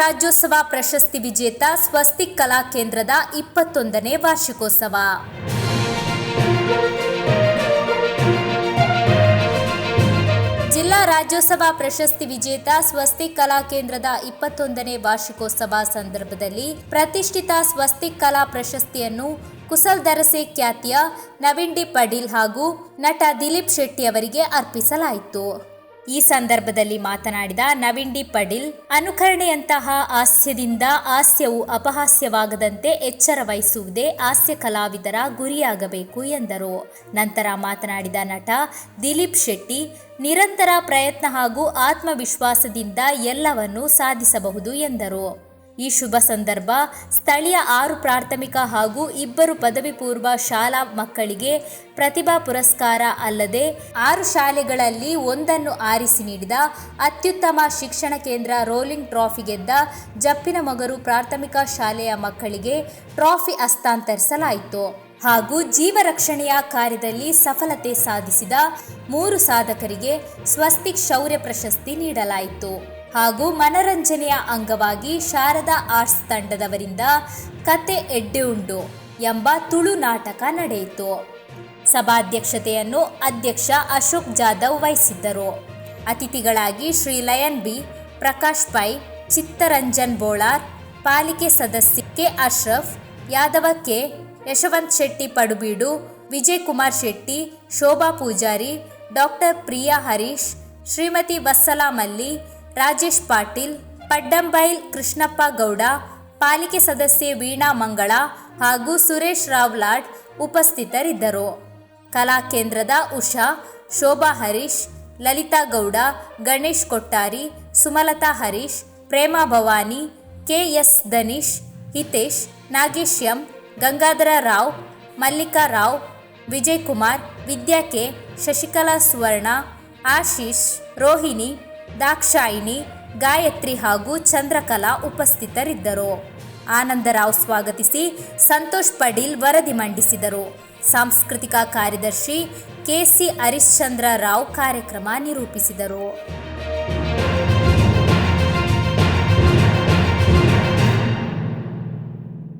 ರಾಜ್ಯೋತ್ಸವ ಪ್ರಶಸ್ತಿ ವಿಜೇತ ಸ್ವಸ್ತಿಕ್ ಕಲಾ ಕೇಂದ್ರದ ಇಪ್ಪತ್ತೊಂದನೇ ವಾರ್ಷಿಕೋತ್ಸವ. ಜಿಲ್ಲಾ ರಾಜ್ಯೋತ್ಸವ ಪ್ರಶಸ್ತಿ ವಿಜೇತ ಸ್ವಸ್ತಿ ಕಲಾ ಕೇಂದ್ರದ ಇಪ್ಪತ್ತೊಂದನೇ ವಾರ್ಷಿಕೋತ್ಸವ ಸಂದರ್ಭದಲ್ಲಿ ಪ್ರತಿಷ್ಠಿತ ಸ್ವಸ್ತಿಕ್ ಕಲಾ ಪ್ರಶಸ್ತಿಯನ್ನು ಕುಸಲ್ ದರಸೆ ಖ್ಯಾತಿಯ ನವೀನ್ ಡಿ ಪಡೀಲ್ ಹಾಗೂ ನಟ ದಿಲೀಪ್ ಶೆಟ್ಟಿ ಅವರಿಗೆ ಅರ್ಪಿಸಲಾಯಿತು. ಈ ಸಂದರ್ಭದಲ್ಲಿ ಮಾತನಾಡಿದ ನವೀನ್ ಡಿ ಪಡೀಲ್ ಅನುಕರಣೆಯಂತಹ ಹಾಸ್ಯದಿಂದ ಹಾಸ್ಯವು ಅಪಹಾಸ್ಯವಾಗದಂತೆ ಎಚ್ಚರ ವಹಿಸುವುದೇ ಹಾಸ್ಯ ಕಲಾವಿದರ ಗುರಿಯಾಗಬೇಕು ಎಂದರು. ನಂತರ ಮಾತನಾಡಿದ ನಟ ದಿಲೀಪ್ ಶೆಟ್ಟಿ, ನಿರಂತರ ಪ್ರಯತ್ನ ಹಾಗೂ ಆತ್ಮವಿಶ್ವಾಸದಿಂದ ಎಲ್ಲವನ್ನೂ ಸಾಧಿಸಬಹುದು ಎಂದರು. ಈ ಶುಭ ಸಂದರ್ಭ. ಸ್ಥಳೀಯ ಆರು ಪ್ರಾಥಮಿಕ ಹಾಗೂ ಇಬ್ಬರು ಪದವಿ ಪೂರ್ವ ಶಾಲಾ ಮಕ್ಕಳಿಗೆ ಪ್ರತಿಭಾ ಪುರಸ್ಕಾರ ಅಲ್ಲದೆ ಆರು ಶಾಲೆಗಳಲ್ಲಿ ಒಂದನ್ನು ಆರಿಸಿ ನೀಡಿದ ಅತ್ಯುತ್ತಮ ಶಿಕ್ಷಣ ಕೇಂದ್ರ ರೋಲಿಂಗ್ ಟ್ರಾಫಿ ಗೆದ್ದ ಜಪ್ಪಿನ ಮಗರು ಪ್ರಾಥಮಿಕ ಶಾಲೆಯ ಮಕ್ಕಳಿಗೆ ಟ್ರಾಫಿ ಹಸ್ತಾಂತರಿಸಲಾಯಿತು. ಹಾಗೂ ಜೀವ ರಕ್ಷಣೆಯ ಕಾರ್ಯದಲ್ಲಿ ಸಫಲತೆ ಸಾಧಿಸಿದ ಮೂರು ಸಾಧಕರಿಗೆ ಸ್ವಸ್ತಿಕ್ ಶೌರ್ಯ ಪ್ರಶಸ್ತಿ ನೀಡಲಾಯಿತು. ಹಾಗೂ ಮನರಂಜನೆಯ ಅಂಗವಾಗಿ ಶಾರದಾ ಆರ್ಟ್ಸ್ ತಂಡದವರಿಂದ ಕತೆ ಎಡ್ಡೆ ಉಂಡು ಎಂಬ ತುಳು ನಾಟಕ ನಡೆಯಿತು. ಸಭಾಧ್ಯಕ್ಷತೆಯನ್ನು ಅಧ್ಯಕ್ಷ ಅಶೋಕ್ ಜಾಧವ್ ವಹಿಸಿದ್ದರು. ಅತಿಥಿಗಳಾಗಿ ಶ್ರೀ ಲಯನ್ ಬಿ. ಪ್ರಕಾಶ್ ಪೈ, ಚಿತ್ತರಂಜನ್ ಬೋಳಾರ್, ಪಾಲಿಕೆ ಸದಸ್ಯ K. Ashraf, Yadava K. Yashwant Shetty Padubidu Vijay Kumar Shetty, Shobha Poojary, doctor Priya Harish, Shrimati Vatsala Malli, Rajesh Patil, ಪಡ್ಡಂಬೈಲ್ Krishnappa Gowda, ಪಾಲಿಕೆ ಸದಸ್ಯೆ ವೀಣಾ ಮಂಗಳ ಹಾಗೂ ಸುರೇಶ್ ರಾವ್ಲಾಡ್ ಉಪಸ್ಥಿತರಿದ್ದರು. ಕಲಾ ಕೇಂದ್ರದ Usha, Shobha Harish, Lalitha Gowda, Ganesh Kottari, Sumalatha Harish, Prema Bhavani KS Danish Hitesh, Nagesh M Gangadhara Rao, Mallika Rao Vijay Kumar Vidya K, Shashikala Suvarna, Ashish, Rohini, Dakshayini, Gayathri ಹಾಗೂ ಚಂದ್ರಕಲಾ ಉಪಸ್ಥಿತರಿದ್ದರು. ಆನಂದರಾವ್ ಸ್ವಾಗತಿಸಿ ಸಂತೋಷ್ ಪಡೀಲ್ ವರದಿ ಮಂಡಿಸಿದರು. ಸಾಂಸ್ಕೃತಿಕ ಕಾರ್ಯದರ್ಶಿ ಕೆಸಿ ಹರಿಶ್ಚಂದ್ರ ರಾವ್ ಕಾರ್ಯಕ್ರಮ ನಿರೂಪಿಸಿದರು.